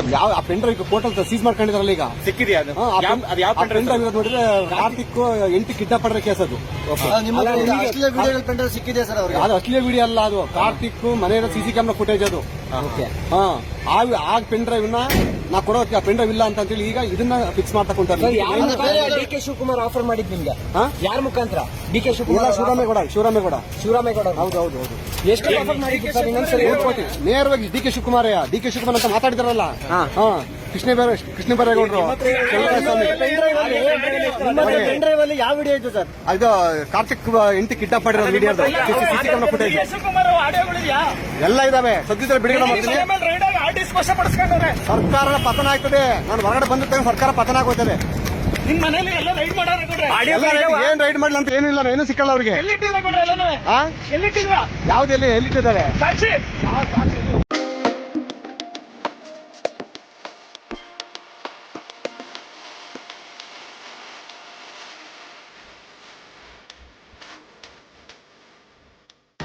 Sir ಯಾವ ಆ pen drive court ಅಂತ ಸೀಸ್ ಮಾಡ್ಕೊಂಡಿದಾರಲ್ಲ ಈಗ? ಸಿಕ್ಕಿದೆಯಾ ಅದು? ಯಾವ ಇರೋದು ನೋಡಿದ್ರೆ ಕಾರ್ತಿಕ್ ಎಂಟು ಕಿಡ್ನಾಪ್ ಮಾಡಿರೋ ಕೇಸ್ ಅದು. ನಿಮ್ಮ ಅಶ್ಲೀಲ ವಿಡಿಯೋ ಸಿಕ್ಕಿದೆ ಸರ್ ಅವ್ರಿಗೆ? ಅದು ಅಶ್ಲೀಲ ವಿಡಿಯೋ ಅಲ್ಲ ಅದು. ಕಾರ್ತಿಕ್ ಮನೆಯ ಸಿಸಿ ಕ್ಯಾಮ್ರಾ ಫುಟೇಜ್ ಅದು. ಹಾ ಆ ಆ ಪೆನ್ ಡ್ರೈವ್ನ ನಾ ಕೊಡೋ ಪೆನ್ ಡ್ರೈವ್ ಇಲ್ಲ ಅಂತ ಹೇಳಿ ಈಗ ಇದನ್ನ ಫಿಕ್ಸ್ ಮಾಡ್ತಾ ಕುಂತಾರೆ ಡಿ ಕೆ ಶಿವಕುಮಾರ್ ಆಫರ್ ಮಾಡಿದ್ ನಿಮ್ಗೆ? ಯಾರ ಮುಖಾಂತರ? D K Shivakumar Shivaramegowda Shivaramegowda. Shivaramegowda. ಹೌದು ಹೌದು ಹೌದು. ಎಷ್ಟು ಆಫರ್ ಮಾಡಿದ್ರು ಸರ್ ಇನ್ನೊಂದ್ಸರಿ? ಮೂರು ನೇರವಾಗಿ D K Shivakumar D K Shivakumar ಅಂತ ಮಾತಾಡಿದಾರಲ್ಲ? ಹಾ. ಕೃಷ್ಣ ಬೇರೆ ಕೃಷ್ಣ ಬೈರೇಗೌಡರು ಡ್ರೈವ್ ಅಲ್ಲಿ ಯಾವ ವಿಡಿಯೋ ಇತ್ತು ಸರ್? ಅದು ಕಾರ್ತಿಕ್ ಇಂಟಿ ಕಿಡ್ನಾಪ್ ಮಾಡಿರೋ ವಿಡಿಯೋ ಸಿಸಿ ಕ್ಯಾಮ್ರಾ ಫುಟೇಜ್ ಎಲ್ಲ ಇದಾವೆ. ಸದ್ಯದಲ್ಲಿ ಬಿಡುಗಡೆ ಮಾಡ್ತೀನಿ. ಸರ್ಕಾರ ಪತನ ಆಗ್ತದೆ. ನಾನು ಹೊರಗಡೆ ಬಂದ ಸರ್ಕಾರ ಪತನ ಆಗೋತದೆ ನಿಮ್ ಮನೇಲಿ ಎಲ್ಲ ರೈಡ್ ಮಾಡೋರು ಏನ್ ರೈಡ್ ಮಾಡ್ಲಿ ಅಂತ ಏನಿಲ್ಲ ಏನು ಸಿಕ್ಕಲ್ಲ ಅವ್ರಿಗೆ. ಎಲ್ಲಿಟ್ಟಿದ್ರೆ ಎಲ್ಲಿ? ಎಲ್ಲಿಟ್ಟಿದ್ದಾರೆ?